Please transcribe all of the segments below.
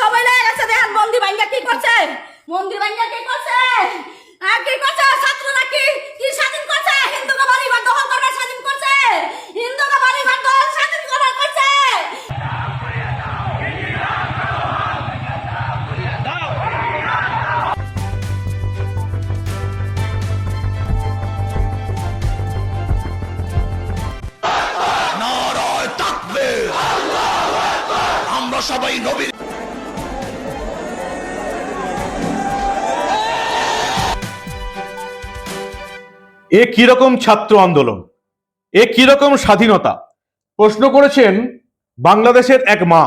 সবাই লেগে গেছে দেখেন মন্দির ভাঙ্গা কি করছে? মন্দির ভাঙ্গা কি করছে? হ্যাঁ কি করছে? ছাত্ররা কি কি স্বাধীন করছে? হিন্দুকে বাড়ি ঘর দখল করবে স্বাধীন করছে? হিন্দুকে বাড়ি ঘর দখল স্বাধীন করার করছে? সবাই নবীর এ কীরকম ছাত্র আন্দোলন? এ কীরকম স্বাধীনতা? প্রশ্ন করেছেন বাংলাদেশের এক মা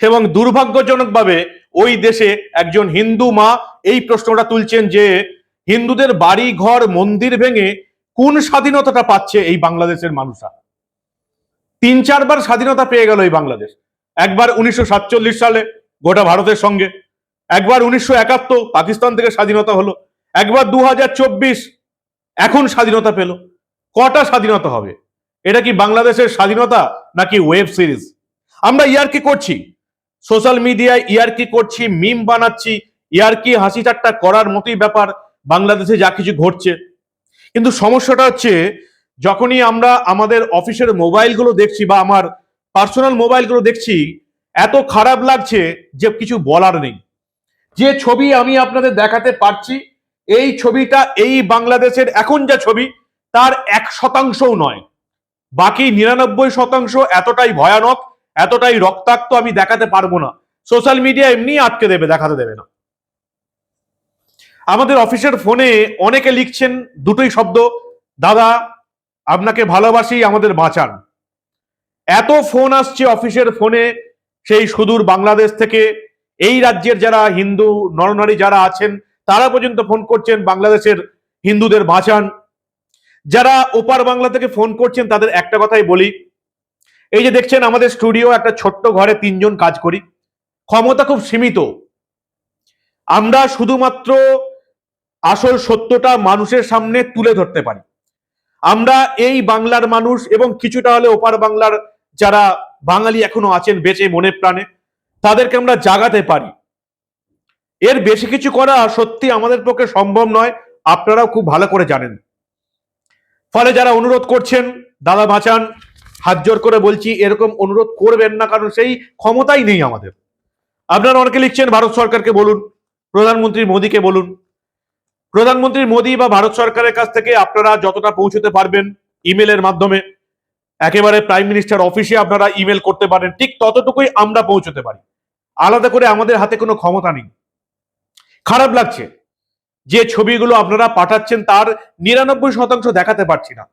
এবং দুর্ভাগ্যজনকভাবে ওই দেশে একজন হিন্দু মা এই প্রশ্নটা তুলছেন যে হিন্দুদের বাড়ি, ঘর, মন্দির ভেঙে কোন স্বাধীনতাটা পাচ্ছে এই বাংলাদেশের মানুষরা? তিন চারবার স্বাধীনতা পেয়ে গেল এই বাংলাদেশ। একবার উনিশশো সাতচল্লিশ সালে গোটা ভারতের সঙ্গে, একবার উনিশশো একাত্তর পাকিস্তান থেকে স্বাধীনতা হলো, একবার দু এখন স্বাধীনতা পেল। কটা স্বাধীনতা হবে? এটা কি বাংলাদেশের স্বাধীনতা নাকি ওয়েব সিরিজ? আমরা ইয়ার কি করছি? সোশ্যাল মিডিয়ায় ইয়ার কি করছি? মিম বানাচ্ছি? ইয়ারকি হাসি ঠাট্টা করার মতোই ব্যাপার? বাংলাদেশে যা কিছু ঘটছে। কিন্তু সমস্যাটা হচ্ছে, যখনই আমরা আমাদের অফিসের মোবাইলগুলো দেখছি বা আমার পার্সোনাল মোবাইলগুলো দেখছি, এত খারাপ লাগছে যে কিছু বলার নেই। যে ছবি আমি আপনাদের দেখাতে পারছি এই ছবিটা এই বাংলাদেশের এখন যা ছবি, তার এক শতাংশও নয়। বাকি নিরানব্বই শতাংশ এতটাই ভয়ানক, এতটাই রক্তাক্ত আমি দেখাতে পারব না। সোশ্যাল মিডিয়া এমনি আটকে দেবে, দেখাতে দেবে না। আমাদের অফিসের ফোনে অনেকে লিখছেন দুটোই শব্দ, দাদা, আপনাকে ভালোবাসি, আমাদের বাঁচান। এত ফোন আসছে অফিসের ফোনে, সেই সুদূর বাংলাদেশ থেকে। এই রাজ্যের যারা হিন্দু, নরনারী যারা আছেন তারা পর্যন্ত ফোন করছেন বাংলাদেশের হিন্দুদের বাঁচান যারা ওপার বাংলা থেকে ফোন করছেন, তাদের একটা কথাই বলি। এই যে দেখছেন, আমাদের স্টুডিও একটা ছোট্ট ঘরে তিনজন কাজ করি। ক্ষমতা খুব সীমিত। আমরা শুধুমাত্র আসল সত্যটা মানুষের সামনে তুলে ধরতে পারি। আমরা এই বাংলার মানুষ এবং কিছুটা হলে ওপার বাংলার যারা বাঙালি এখনও আছেন বেঁচে মনে প্রাণে, তাদেরকে আমরা জাগাতে পারি। এর বেশি কিছু করা সত্যি আমাদের পক্ষে সম্ভব নয়। আপনারাও খুব ভালো করে জানেন। ফলে যারা অনুরোধ করছেন, দাদা বাঁচান, হাত জোর করে বলছি, এরকম অনুরোধ করবেন না, কারণ সেই ক্ষমতাই নেই আমাদের। আপনারা অনেকে লিখছেন, ভারত সরকারকে বলুন। প্রধানমন্ত্রী মোদীকে বলুন। প্রধানমন্ত্রী মোদী বা ভারত সরকারের কাছ থেকে আপনারা যতটা পৌঁছতে পারবেন ইমেলের মাধ্যমে, একেবারে প্রাইম মিনিস্টার অফিসে আপনারা ইমেল করতে পারেন, ঠিক ততটুকুই আমরা পৌঁছতে পারি। আলাদা করে আমাদের হাতে কোনো ক্ষমতা নেই। খারাপ লাগছে। যে ছবিগুলো আপনারা পাঠাচ্ছেন তার নিরানব্বই শতাংশ দেখাতে পারছি না।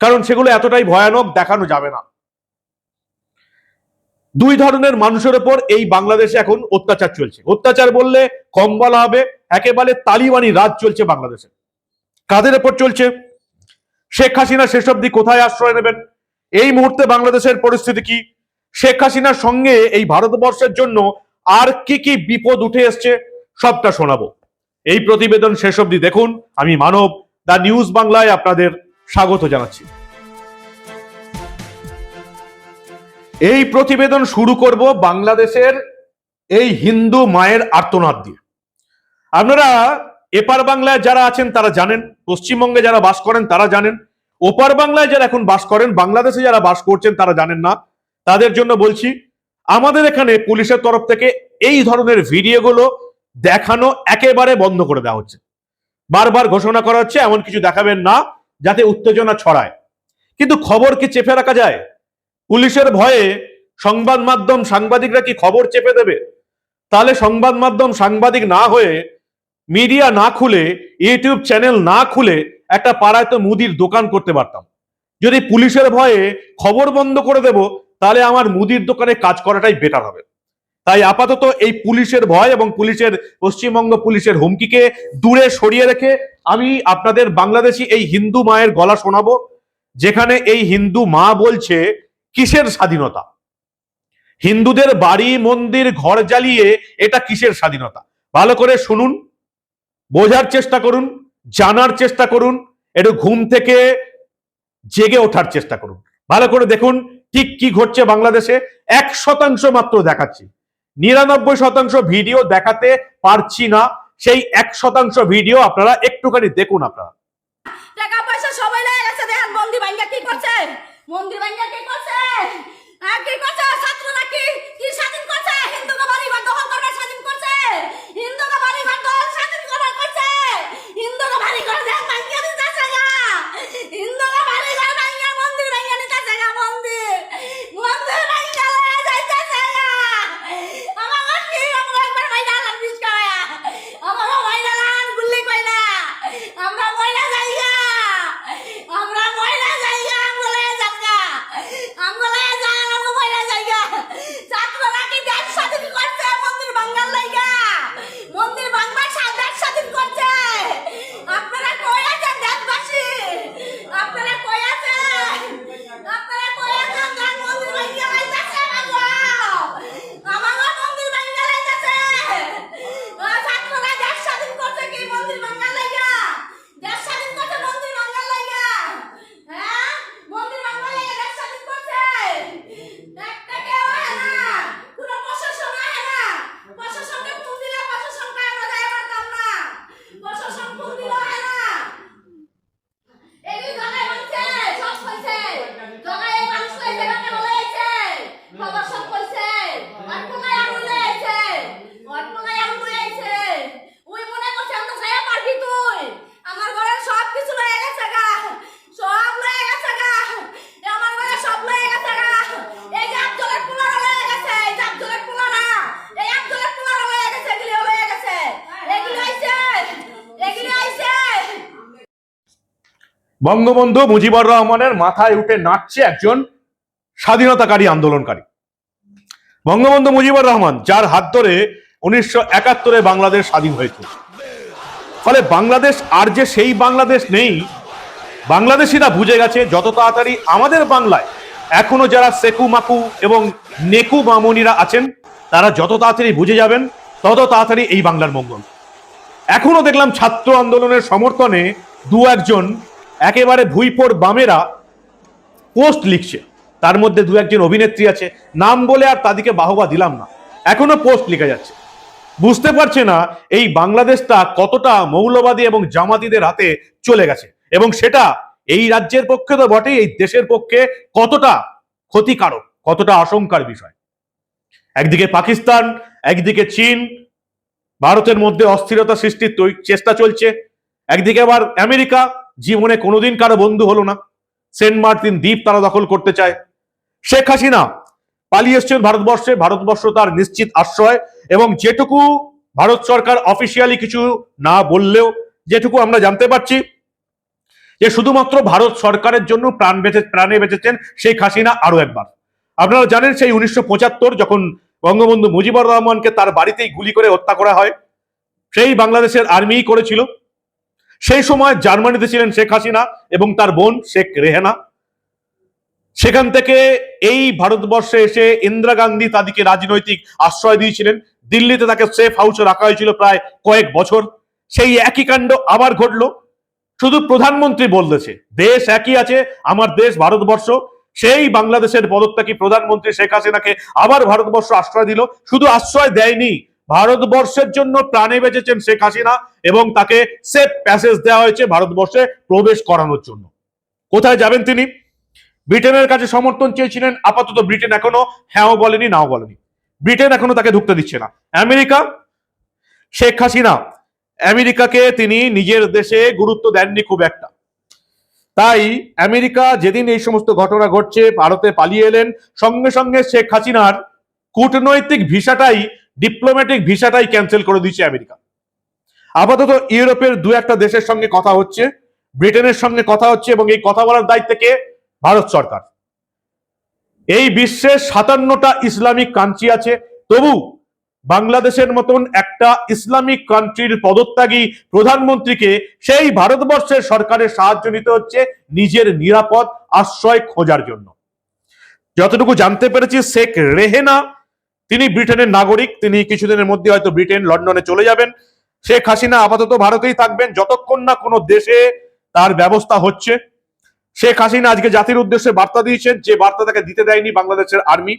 কারণ সেগুলো এতটাই ভয়ানক দেখানো যাবে না। দুই ধরনের মানুষের ওপর এই বাংলাদেশে এখন অত্যাচার চলছে। অত্যাচার বললে কম বলা হবে, একেবারে তালিবানি রাজ চলছে বাংলাদেশে। কাদের ওপর চলছে? শেখ হাসিনা শেষ অব্দি কোথায় আশ্রয় নেবেন? এই মুহূর্তে বাংলাদেশের পরিস্থিতি কি? শেখ হাসিনার সঙ্গে এই ভারতবর্ষের জন্য আর কি কি বিপদ উঠে এসছে? সবটা শোনাবো। এই প্রতিবেদন শেষ অব্দি দেখুন। আমি মানব, দা নিউজ বাংলায় আপনাদের স্বাগত জানাচ্ছি। এই প্রতিবেদন শুরু করব বাংলাদেশের এই হিন্দু মায়ের আর্তনাদ দিয়ে। আপনারা এপার বাংলায় যারা আছেন, তারা জানেন। পশ্চিমবঙ্গে যারা বাস করেন, তারা জানেন। ওপার বাংলায় যারা এখন বাস করেন, বাংলাদেশে যারা বাস করছেন, তারা জানেন না। তাদের জন্য বলছি, আমাদের এখানে পুলিশের তরফ থেকে এই ধরনের ভিডিওগুলো দেখানো একেবারে বন্ধ করে দেওয়া হচ্ছে। বারবার ঘোষণা করা হচ্ছে, এমন কিছু দেখাবেন না, যাতে উত্তেজনা ছড়ায়। কিন্তু খবর কি চেপে রাখা যায়? পুলিশের ভয়ে সংবাদ মাধ্যম সাংবাদিকরা কি খবর চেপে দেবে? তাহলে সংবাদ মাধ্যম সাংবাদিক না হয়ে মিডিয়া না খুলে, ইউটিউব চ্যানেল না খুলে একটা পাড়ায় তো মুদির দোকান করতে পারতাম। যদি পুলিশের ভয়ে খবর বন্ধ করে দেব, তাহলে আমার মুদির দোকানে কাজ করাটাই বেটার হবে। তাই আপাতত এই পুলিশের ভয় এবং পুলিশের পশ্চিমবঙ্গ পুলিশের হুমকিকে দূরে সরিয়ে রেখে আমি আপনাদের বাংলাদেশি এই হিন্দু মায়ের গলা শোনাবো, যেখানে এই হিন্দু মা বলছে, কিসের স্বাধীনতা? হিন্দুদের বাড়ি, মন্দির, ঘর জ্বালিয়ে এটা কিসের স্বাধীনতা? ভালো করে শুনুন, বোঝার চেষ্টা করুন, জানার চেষ্টা করুন, একটু ঘুম থেকে জেগে ওঠার চেষ্টা করুন। ভালো করে দেখুন ঠিক কি ঘটছে বাংলাদেশে, এক শতাংশ মাত্র দেখাচ্ছি। নিরানব্বই শতাংশ ভিডিও দেখাতে পারছি না। সেই এক শতাংশ ভিডিও আপনারা একটুখানি দেখুন আপনারা। টাকা পয়সা সবাই লেগে গেছে, দেখেন কি করছে? কি করছে? কি করছে? ছাত্ররা কি কি স্বাধীন করছে? হিন্দুকে বাড়ি ঘর দখল করবে স্বাধীন করছে? হিন্দুকে বাড়ি ঘর দখল স্বাধীন করছে? হিন্দুকে বাড়ি ঘর দেখ ভাঙ্গা দিতেছে গা হিন্দুকে বাড়ি ঘর ভাঙ্গা মন্দির ভাঙ্গা দিতেছে গা মন্দির মন্দির ভাঙ্গা লয়ে যাইতেছে গা আমার কি আমরা একবার ভাইরা লাল বিষ খাওয়া আমার ভাইরা লাল গুল্লি কইরা আমরা ময়লা যাইগা আমরা ময়লা যাইগা আমগলে যাগা আমগলে যা আমরা ময়লা যাইগা ছাত্ররা কি দেশ স্বাধীন করছে মন্দির বাঙ্গাল লাইগা মন্দির বাংলা দেশ স্বাধীন করছে আপনারা কই আছেন দেশবাসী আপনারা কই আছেন আপনারা কই আছেন দেশ মন্দির ভাঙ্গা লাইতাছে বাবা আমার মন্দির ভাঙ্গা লাইতাছে ছাত্ররা দেশ স্বাধীন করছে কি মন্দির বাঙ্গাল লাইগা দেশ স্বাধীন করছে মন্দির বাঙ্গাল লাইগা হ্যাঁ মন্দির বাঙ্গাল লাইগা দেশ স্বাধীন করছে একটা কেউ হয় না পুরো প্রশাসন হয় না প্রশাসনকে ফোন দিলে প্রশাসনকে আমরা যাই পারতাম না প্রশাসন ফোন দিলে হয় না এই জায়গায় বলছে সব কইছে জায়গায় এই মানুষ কইছে কাকে বলেছে খবর সব কইছে আর কোনায় আগুন লেগেছে আর কোনায় আগুন লেগেছে ওই মনে করছে আমরা যাইয়া পারবি তুই আমার ঘরে সব কিছু লয়ে গেছে গা সব লয়ে গেছে গা এ আমার ঘরে সব লয়ে গেছে গা এই যে আব্দুলের পোলারা লয়ে গেছে এই যে আব্দুলের পোলারা এই আব্দুলের পোলারা লয়ে গেছে এগুলি লয়ে গেছে এগুলি আইছে এগুলি আইছে বঙ্গবন্ধু মুজিবুর রহমানের মাথায় উঠে নাচছে একজন স্বাধীনতাকারী আন্দোলনকারী। বঙ্গবন্ধু মুজিবুর রহমান, যার হাত ধরে উনিশশো একাত্তরে বাংলাদেশ স্বাধীন হয়েছে। ফলে বাংলাদেশ আর যে সেই বাংলাদেশ নেই, বাংলাদেশিরা বুঝে গেছে যত তাড়াতাড়ি আমাদের বাংলায় এখনও যারা সেকু মাকু এবং নেকু মামুনিরা আছেন, তারা যত তাড়াতাড়ি বুঝে যাবেন, তত তাড়াতাড়ি এই বাংলার মঙ্গল। এখনও দেখলাম ছাত্র আন্দোলনের সমর্থনে দু একজন একেবারে ভুইপোর বামেরা পোস্ট লিখছে। তার মধ্যে দু একজন অভিনেত্রী আছে। নাম বলে আর তাদেরকে বাহবা দিলাম না। এখনও পোস্ট লিখে যাচ্ছে। বুঝতে পারছে না এই বাংলাদেশটা কতটা মৌলবাদী এবং জামাতিদের হাতে চলে গেছে। এবং সেটা এই রাজ্যের পক্ষে তো বটেই, এই দেশের পক্ষে কতটা ক্ষতিকারক, কতটা আশঙ্কার বিষয়। একদিকে পাকিস্তান, একদিকে চীন, ভারতের মধ্যে অস্থিরতা সৃষ্টির চেষ্টা চলছে। একদিকে আবার আমেরিকা জীবনে কোনোদিন কারও বন্ধু হলো না। সেন্ট মার্টিন দ্বীপ তারা দখল করতে চায়। শেখ হাসিনা পালিয়ে এসছেন ভারতবর্ষে। ভারতবর্ষ তার নিশ্চিত আশ্রয় এবং যেটুকু ভারত সরকার অফিসিয়ালি কিছু না বললেও যেটুকু আমরা জানতে পারছি, যে শুধুমাত্র ভারত সরকারের জন্য প্রাণ বেঁচে প্রাণে বেঁচেছেন শেখ হাসিনা আরও একবার। আপনারা জানেন সেই উনিশশো পঁচাত্তর যখন বঙ্গবন্ধু মুজিবুর রহমানকে তার বাড়িতেই গুলি করে হত্যা করা হয়, সেই বাংলাদেশের আর্মিই করেছিল। সেই সময় জার্মানিতে ছিলেন শেখ হাসিনা এবং তার বোন শেখ রেহেনা। সেখান থেকে এই ভারতবর্ষে এসে ইন্দিরা গান্ধী তাদেরকে রাজনৈতিক আশ্রয় দিয়েছিলেন। দিল্লিতে তাকে সেফ হাউসে রাখা হয়েছিল প্রায় কয়েক বছর। সেই একই কাণ্ড আবার ঘটলো। শুধু প্রধানমন্ত্রী বলতেছে, দেশ একই আছে, আমার দেশ ভারতবর্ষ। সেই বাংলাদেশের পদত্যাগী প্রধানমন্ত্রী শেখ হাসিনাকে আবার ভারতবর্ষ আশ্রয় দিল। শুধু আশ্রয় দেয়নি ভারতবর্ষের জন্য প্রাণে বেঁচেছেন শেখ হাসিনা এবং তাকে সেফ প্যাসেজ দেওয়া হয়েছে ভারতবর্ষে প্রবেশ করানোর জন্য। কোথায় যাবেন তিনি? ব্রিটেনের কাছে সমর্থন চেয়েছিলেন, আপাতত ব্রিটেন এখনও হ্যাঁও বলেনি, নাও বলেনি। ব্রিটেন এখনও তাকে ঢুকতে দিচ্ছে না। আমেরিকা? শেখ হাসিনা, আমেরিকাকে তিনি নিজের দেশে গুরুত্ব দেননি খুব একটা। তাই আমেরিকা যেদিন এই সমস্ত ঘটনা ঘটছে, ভারতে পালিয়ে এলেন, সঙ্গে সঙ্গে শেখ হাসিনার কূটনৈতিক ভিসাটাই ডিপ্লোম্যাটিক ভিসাটাই ক্যান্সেল করে দিয়েছে আমেরিকা। আপাতত ইউরোপের দু একটা দেশের সঙ্গে কথা হচ্ছে, ব্রিটেনের সঙ্গে কথা হচ্ছে এবং এই কথা বলার দায়িত্বে কে? ভারত সরকার। এই বিশ্বের সাতান্নটা ইসলামিক কান্ট্রি আছে, তবু বাংলাদেশের মতন একটা ইসলামিক কান্ট্রির পদত্যাগী প্রধানমন্ত্রীকে সেই ভারতবর্ষের সরকারের সাহায্য নিতে হচ্ছে নিজের নিরাপদ আশ্রয় খোঁজার জন্য। যতটুকু জানতে পেরেছি, শেখ রেহেনা তিনি ব্রিটেনের নাগরিক, তিনি কিছুদিনের মধ্যে হয়তো ব্রিটেন লন্ডনে চলে যাবেন। শেখ হাসিনা আপাতত ভারতেই থাকবেন, যতক্ষণ না কোনো দেশে তার ব্যবস্থা হচ্ছে। শেখ হাসিনা আজকে জাতির উদ্দেশ্যে বার্তা দিয়েছেন, যে বার্তা তাকে দিতে দেয়নি বাংলাদেশের আর্মি।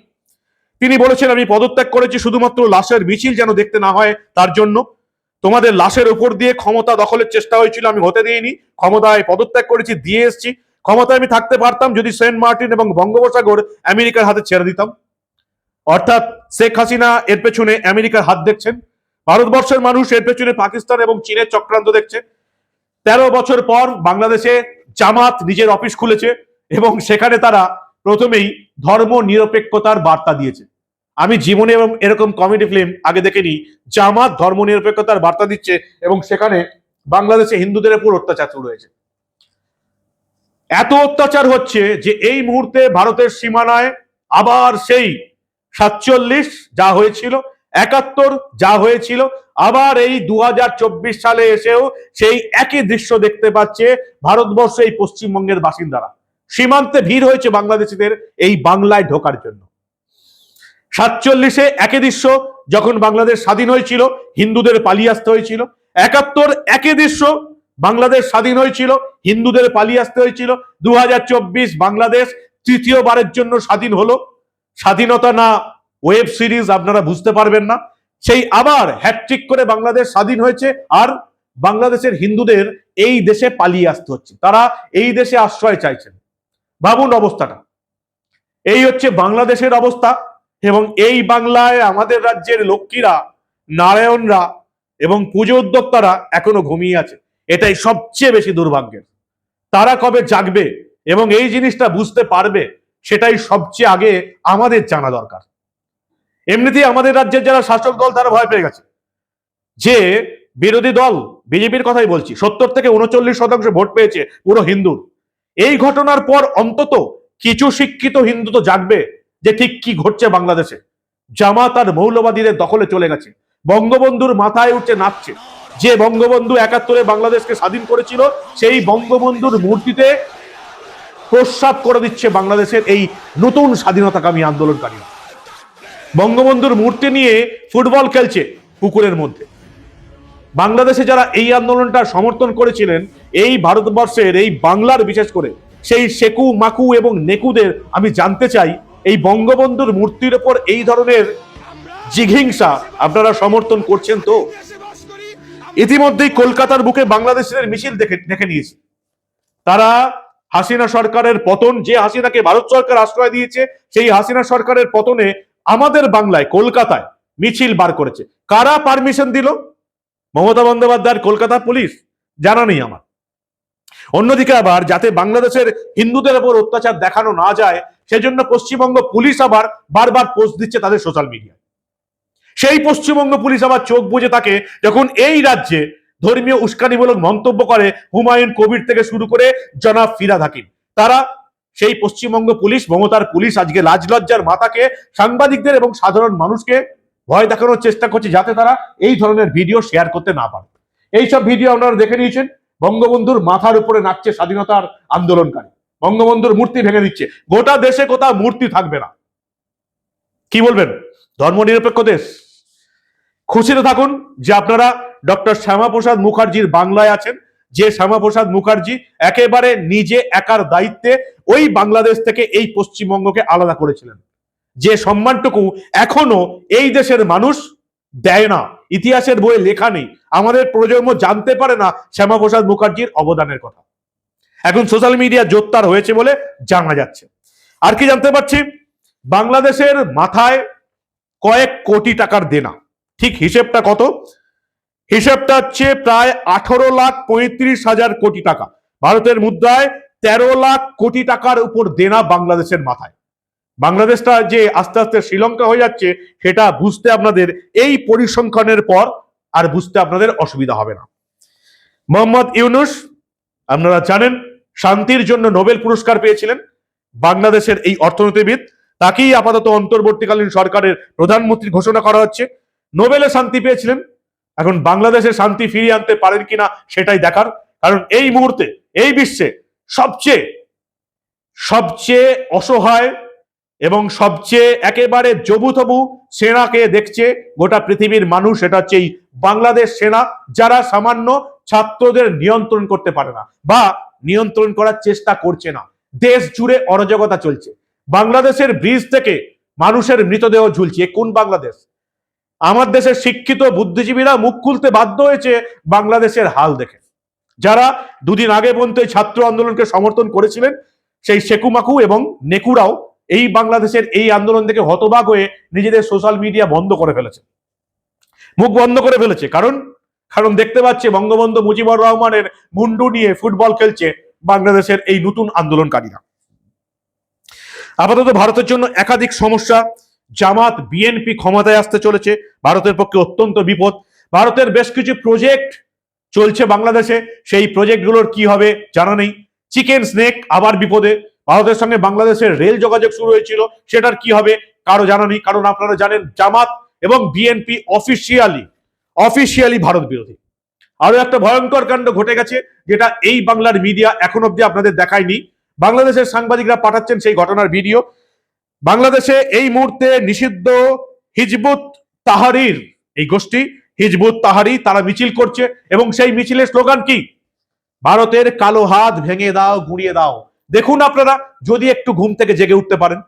তিনি বলেছেন, আমি পদত্যাগ করেছি শুধুমাত্র লাশের মিছিল যেন দেখতে না হয় তার জন্য। তোমাদের লাশের উপর দিয়ে ক্ষমতা দখলের চেষ্টা হয়েছিল, আমি হতে দিইনি। ক্ষমতায় পদত্যাগ করেছি, দিয়ে এসেছি। ক্ষমতায় আমি থাকতে পারতাম যদি সেন্ট মার্টিন এবং বঙ্গোপসাগর আমেরিকার হাতে ছেড়ে দিতাম। অর্থাৎ শেখ হাসিনা এর পেছনে আমেরিকার হাত দেখছেন, ভারতবর্ষের মানুষ এর পেছনে পাকিস্তান এবং চীনের চক্রান্ত দেখছে তেরো বছর পর বাংলাদেশে জামাত নিজের অফিস খুলেছে এবং সেখানে তারা প্রথমেই ধর্ম নিরপেক্ষতার বার্তা দিয়েছে। আমি জীবনে এবং এরকম কমেডি ফিল্ম আগে দেখিনি, জামাত ধর্ম নিরপেক্ষতার বার্তা দিচ্ছে এবং সেখানে বাংলাদেশে হিন্দুদের উপর অত্যাচার শুরু হয়েছে। এত অত্যাচার হচ্ছে যে এই মুহূর্তে ভারতের সীমানায় আবার সেই সাতচল্লিশ যা হয়েছিল, একাত্তর যা হয়েছিল, আবার এই দু হাজার চব্বিশ সালে এসেও সেই একই দৃশ্য দেখতে পাচ্ছে ভারতবর্ষ এই পশ্চিমবঙ্গের বাসিন্দারা। সীমান্তে ভিড় হয়েছে বাংলাদেশিদের এই বাংলায় ঢোকার জন্য। সাতচল্লিশে একই দৃশ্য, যখন বাংলাদেশ স্বাধীন হয়েছিল, হিন্দুদের পালিয়ে আসতে হয়েছিল। একাত্তর একই দৃশ্য, বাংলাদেশ স্বাধীন হয়েছিল, হিন্দুদের পালিয়ে আসতে হয়েছিল। দু হাজার চব্বিশ বাংলাদেশ তৃতীয়বারের জন্য স্বাধীন হলো। স্বাধীনতা না ওয়েব সিরিজ আপনারা বুঝতে পারবেন না। সেই আবার হ্যাটট্রিক করে বাংলাদেশ স্বাধীন হয়েছে আর বাংলাদেশের হিন্দুদের এই দেশে পালিয়ে আসতে হচ্ছে। তারা এই দেশে আশ্রয় চাইছেন। ভাবুন অবস্থাটা। এই হচ্ছে বাংলাদেশের অবস্থা এবং এই বাংলায় আমাদের রাজ্যের লক্ষ্মীরা, নারায়ণরা এবং পুজো উদ্যোক্তারা এখনও ঘুমিয়ে আছে। এটাই সবচেয়ে বেশি দুর্ভাগ্যের। তারা কবে জাগবে এবং এই জিনিসটা বুঝতে পারবে সেটাই সবচেয়ে আগে আমাদের জানা দরকার। এমনিতেই আমাদের রাজ্যের যারা শাসক দল, তারা ভয় পেয়ে গেছে। যে বিরোধী দল, বিজেপির কথাই বলছি, সত্তর থেকে উনচল্লিশ শতাংশ ভোট পেয়েছে পুরো হিন্দুর। এই ঘটনার পর অন্তত কিছু শিক্ষিত হিন্দু তো জাগবে যে ঠিক কি ঘটছে বাংলাদেশে। জামাত আর মৌলবাদীদের দখলে চলে গেছে। বঙ্গবন্ধুর মাথায় উঠছে নাচছে। যে বঙ্গবন্ধু একাত্তরে বাংলাদেশকে স্বাধীন করেছিল, সেই বঙ্গবন্ধুর মূর্তিতে প্রস্রাব করে দিচ্ছে বাংলাদেশের এই নতুন স্বাধীনতাকামী আন্দোলনকারী বঙ্গবন্ধুর মূর্তি নিয়ে ফুটবল খেলছে পুকুরের মধ্যে। বাংলাদেশে যারা এই আন্দোলনটা সমর্থন করেছিলেন, এই ভারতবর্ষের, এই বাংলার বিশেষ করে, সেই সেকু মাকু এবং নেকুদের আমি জানতে চাই, এই বঙ্গবন্ধুর মূর্তির ওপর এই ধরনের জিঘিংসা আপনারা সমর্থন করছেন তো? ইতিমধ্যেই কলকাতার বুকে বাংলাদেশের মিছিল দেখে দেখে নিয়েছে। তারা হাসিনা সরকারের পতন, যে হাসিনাকে ভারত সরকার আশ্রয় দিয়েছে, সেই হাসিনা সরকারের পতনে আমাদের বাংলায় কলকাতায় মিছিল বার করেছে। কারা পারমিশন দিল? মমতা বন্দ্যোপাধ্যায়ের কলকাতা পুলিশ। জানা নেই আমার। অন্যদিকে আবার যাতে বাংলাদেশের হিন্দুদের উপর অত্যাচার দেখানো না যায়, সেজন্য পশ্চিমবঙ্গ পুলিশ আবার বারবার পোস্ট দিচ্ছে তাদের সোশ্যাল মিডিয়ায় সেই পশ্চিমবঙ্গ পুলিশ আবার চোখ বুঝে থাকে যখন এই রাজ্যে ধর্মীয় উস্কানিমূলক মন্তব্য করে হুমায়ুন কবির থেকে শুরু করে জনাব ফিরাদ হাকিম। তারা সেই পশ্চিমবঙ্গ পুলিশ, মমতার পুলিশ আজকে লাজলজ্জার মাথাকে সাংবাদিকদের এবং সাধারণ মানুষকে ভয় দেখানোর চেষ্টা করছে যাতে তারা এই ধরনের ভিডিও শেয়ার করতে না পারে। এইসব ভিডিও আপনারা দেখে নিয়েছেন। বঙ্গবন্ধুর মাথার উপরে নাচছে স্বাধীনতার আন্দোলনকারী। বঙ্গবন্ধুর মূর্তি ভেঙে দিচ্ছে। গোটা দেশে কোথাও মূর্তি থাকবে না। কি বলবেন? ধর্মনিরপেক্ষ দেশ। খুশিতে থাকুন যে আপনারা ডক্টর শ্যামাপ্রসাদ মুখার্জির বাংলায় আছেন। যে শ্যামাপ্রসাদ মুখার্জি একেবারে নিজে একার দায়িত্বে ওই বাংলাদেশ থেকে এই পশ্চিমবঙ্গকে আলাদা করেছিলেন। যে সম্মানটুকু এখনও এই দেশের মানুষ দেয় না। ইতিহাসের বইয়ে লেখা নেই। আমাদের প্রজন্ম জানতে পারে না শ্যামাপ্রসাদ মুখার্জির অবদানের কথা। এখন সোশ্যাল মিডিয়া জোরদার হয়েছে বলে জানা যাচ্ছে। আর কি জানতে পারছি? বাংলাদেশের মাথায় কয়েক কোটি টাকার দেনা। ঠিক হিসেবটা কত? হিসেবটা হচ্ছে প্রায় আঠারো লাখ পঁয়ত্রিশ হাজার কোটি টাকা। ভারতের মুদ্রায় তেরো লাখ কোটি টাকার উপর দেনা বাংলাদেশের মাথায়। বাংলাদেশটা যে আস্তে আস্তে শ্রীলঙ্কা হয়ে যাচ্ছে, সেটা বুঝতে আপনাদের এই পরিসংখ্যানের পর আর বুঝতে আপনাদের অসুবিধা হবে না। মোহাম্মদ ইউনুস, আপনারা জানেন, শান্তির জন্য নোবেল পুরস্কার পেয়েছিলেন বাংলাদেশের এই অর্থনীতিবিদ। তাকেই আপাতত অন্তর্বর্তীকালীন সরকারের প্রধানমন্ত্রী ঘোষণা করা হচ্ছে। নোবেলে শান্তি পেয়েছিলেন। এখন বাংলাদেশে শান্তি ফিরিয়ে আনতে পারেন কিনা সেটাই দেখার। কারণ এই মুহূর্তে, এই বিশ্বে সবচেয়ে সবচেয়ে অসহায় এবং সবচেয়ে একেবারে জবুতবু সেনাকে দেখছে গোটা পৃথিবীর মানুষ এটা হচ্ছে বাংলাদেশ সেনা, যারা সামান্য ছাত্রদের নিয়ন্ত্রণ করতে পারে না বা নিয়ন্ত্রণ করার চেষ্টা করছে না। দেশ জুড়ে অরাজকতা চলছে। বাংলাদেশের ব্রিজ থেকে মানুষের মৃতদেহ ঝুলছে। কোন বাংলাদেশ? আমার দেশের শিক্ষিত বুদ্ধিজীবীরা মুখ খুলতে বাধ্য হয়েছে বাংলাদেশের হাল দেখে। যারা দুদিন আগে পর্যন্ত ছাত্র আন্দোলনকে সমর্থন করেছিলেন, সেই শেকুমাকু এবং নেকুরাও এই বাংলাদেশের এই আন্দোলন থেকে হতবাক হয়ে নিজেদের সোশ্যাল মিডিয়া বন্ধ করে ফেলেছে। মুখ বন্ধ করে ফেলেছে। কারণ কারণ দেখতে পাচ্ছে বঙ্গবন্ধু মুজিবুর রহমানের মুন্ডু নিয়ে ফুটবল খেলছে বাংলাদেশের এই নতুন আন্দোলনকারীরা। আপাতত ভারতের জন্য একাধিক সমস্যা জামাত বিএনপি ক্ষমতায় আসতে চলেছে, ভারতের পক্ষে অত্যন্ত বিপদ। ভারতের বেশ কিছু প্রজেক্ট চলছে বাংলাদেশে, সেই প্রজেক্টগুলোর কি হবে জানা নেই। চিকেন স্নেক আবার বিপদে। ভারতের সঙ্গে বাংলাদেশের রেল যোগাযোগ শুরু হয়েছিল, সেটার কি হবে কারও জানা নেই, কারণ আপনারা জানেন জামাত এবং বিএনপি অফিসিয়ালি অফিসিয়ালি ভারত বিরোধী। আরও একটা ভয়ঙ্কর কাণ্ড ঘটে গেছে, যেটা এই বাংলার মিডিয়া এখন অব্দি আপনাদের দেখায়নি। বাংলাদেশের সাংবাদিকরা পাঠাচ্ছেন সেই ঘটনার ভিডিও বাংলাদেশে এই মুহূর্তে নিষিদ্ধ হিজবুত তাহারির এই গোষ্ঠী, হিজবুত তাহারি তারা মিছিল করছে এবং সেই মিছিলের স্লোগান কি? ভারতের কালো হাত ভেঙে দাও, গুঁড়িয়ে দাও। দেখুন আপনারা, যদি একটু ঘুম থেকে জেগে উঠতে পারেন।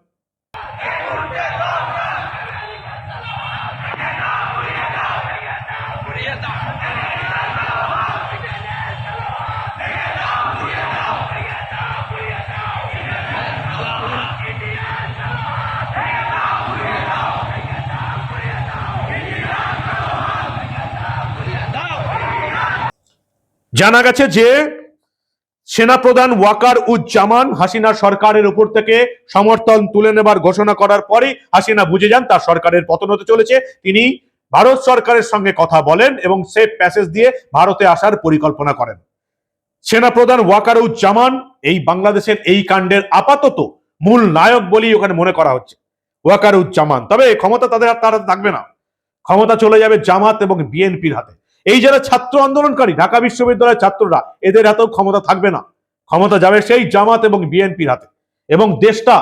জানা গেছে যে সেনাপ্রধান ওয়াকার উজ্জামান হাসিনা সরকারের উপর থেকে সমর্থন তুলে নেবার ঘোষণা করার পরে হাসিনা বুঝে যান তার সরকারের পতন হতে চলেছে। তিনি ভারত সরকারের সঙ্গে কথা বলেন এবং সেফ প্যাসেজ দিয়ে ভারতে আসার পরিকল্পনা করেন। সেনাপ্রধান ওয়াকার উজ্জামান এই বাংলাদেশের এই কাণ্ডের আপাতত মূল নায়ক বলেই ওখানে মনে করা হচ্ছে। ওয়াকার উজ্জামান তবে ক্ষমতা তাদের তার থাকবে না। ক্ষমতা চলে যাবে জামাত এবং বিএনপির হাতে। এই যারা ছাত্র আন্দোলনকারী, ঢাকা বিশ্ববিদ্যালয়ের ছাত্ররা, এদের হাতেও ক্ষমতা থাকবে না। ক্ষমতা যাবে সেই জামাত এবং বিএনপির হাতে। এবং দেশটা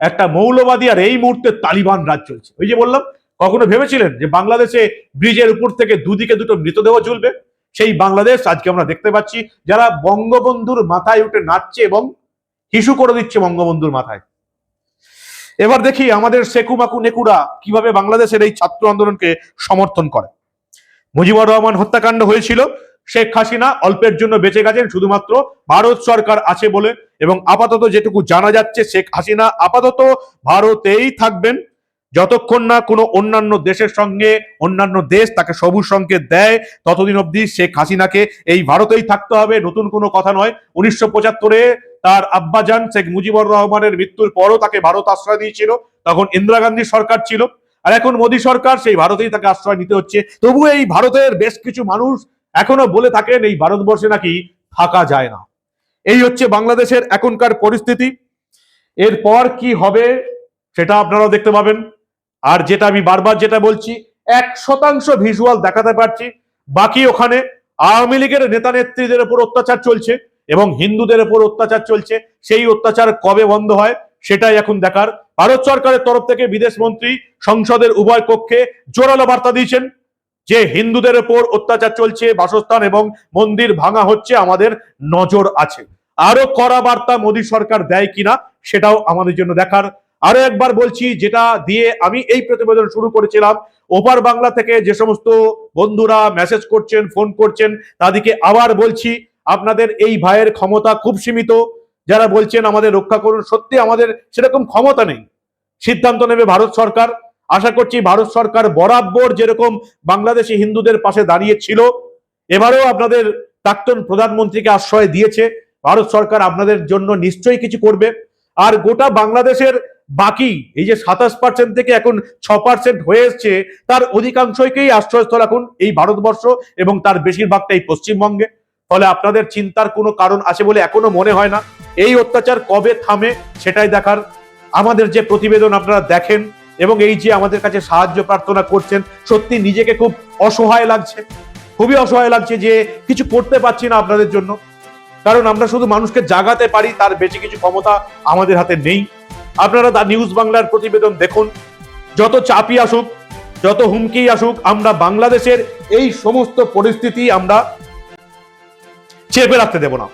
একটা মৌলবাদী আর এই মুহূর্তে তালিবান রাজ চলছে ওই যে বললাম, কখনো ভেবেছিলেন যে বাংলাদেশে ব্রিজের উপর থেকে দুদিকে দুটো মৃতদেহ ঝুলবে? সেই বাংলাদেশ আজকে আমরা দেখতে পাচ্ছি, যারা বঙ্গবন্ধুর মাথায় উঠে নাচছে এবং হিসু করে দিচ্ছে বঙ্গবন্ধুর মাথায়। এবার দেখি আমাদের সেকুমাকু নেকুরা কীভাবে বাংলাদেশের এই ছাত্র আন্দোলনকে সমর্থন করে। মুজিবুর রহমান হত্যাকাণ্ড হয়েছিল। শেখ হাসিনা অল্পের জন্য বেঁচে গেছেন, শুধুমাত্র ভারত সরকার আছে বলে এবং আপাতত যেটুকু জানা যাচ্ছে, শেখ হাসিনা আপাতত ভারতেই থাকবেন। যতক্ষণ না কোনো অন্যান্য দেশের সঙ্গে, অন্যান্য দেশ তাকে সবুজ সংকেত দেয়, ততদিন অবধি শেখ হাসিনাকে এই ভারতেই থাকতে হবে। নতুন কোনো কথা নয়, উনিশশো পঁচাত্তরে তার আব্বাজান শেখ মুজিবুর রহমানের মৃত্যুর পরও তাকে ভারত আশ্রয় দিয়েছিল। তখন ইন্দিরা গান্ধী সরকার ছিল। আর এখন মোদী সরকার, সেই ভারতেই তাকে আশ্রয় নিতে হচ্ছে। তবু এই ভারতের বেশ কিছু মানুষ এখনও বলে থাকেন, এই ভারতবর্ষে নাকি থাকা যায় না। এই হচ্ছে বাংলাদেশের এখনকার পরিস্থিতি। এরপর কি হবে সেটা আপনারাও দেখতে পাবেন। আর যেটা আমি বারবার যেটা বলছি, এক শতাংশ ভিজুয়াল দেখাতে পারছি। বাকি ওখানে আওয়ামী লীগের নেতা নেত্রীদের উপর অত্যাচার চলছে এবং হিন্দুদের উপর অত্যাচার চলছে। সেই অত্যাচার কবে বন্ধ হয় সেটাই এখন দেখার ভারত সরকারের তরফ থেকে বিদেশ মন্ত্রী সংসদের উভয় কক্ষে জোরালো বার্তা দিয়েছেন যে হিন্দুদের উপর অত্যাচার চলছে, বাসস্থান এবং মন্দির ভাঙা হচ্ছে, আমাদের নজর আছে। আরও কড়া বার্তা মোদী সরকার দেয় কিনা সেটাও আমাদের জন্য দেখার। আরও একবার বলছি, যেটা দিয়ে আমি এই প্রতিবেদন শুরু করেছিলাম, ওপার বাংলা থেকে যে সমস্ত বন্ধুরা মেসেজ করছেন ফোন করছেন, তাদেরকে আবার বলছি, আপনাদের এই ভাইয়ের ক্ষমতা খুব সীমিত। যারা বলছেন আমাদের রক্ষা করুন, সত্যি আমাদের সেরকম ক্ষমতা নেই। সিদ্ধান্ত নেবে ভারত সরকার। আশা করছি ভারত সরকার বরাবর যেরকম বাংলাদেশি হিন্দুদের পাশে দাঁড়িয়ে ছিল, এবারেও আপনাদের প্রাক্তন প্রধানমন্ত্রীকে আশ্রয় দিয়েছে। ভারত সরকার আপনাদের জন্য নিশ্চয়ই কিছু করবে। আর গোটা বাংলাদেশের বাকি এই যে সাতাশ পার্সেন্ট থেকে এখন ছ পার্সেন্ট হয়ে এসছে, তার অধিকাংশকেই আশ্রয়স্থল এখন এই ভারতবর্ষ এবং তার বেশিরভাগটাই পশ্চিমবঙ্গে। ফলে আপনাদের চিন্তার কোনো কারণ আছে বলে এখনও মনে হয় না। এই অত্যাচার কবে থামে সেটাই দেখার আমাদের যে প্রতিবেদন আপনারা দেখেন এবং এই যে আমাদের কাছে সাহায্য প্রার্থনা করছেন, সত্যি নিজেকে খুব অসহায় লাগছে। খুবই অসহায় লাগছে যে কিছু করতে পারছি না আপনাদের জন্য। কারণ আমরা শুধু মানুষকে জাগাতে পারি, তার বেশি কিছু ক্ষমতা আমাদের হাতে নেই। আপনারা দা নিউজ বাংলার প্রতিবেদন দেখুন। যত চাপই আসুক, যত হুমকি আসুক, আমরা বাংলাদেশের এই সমস্ত পরিস্থিতি আমরা চেপে রাখতে দেব না।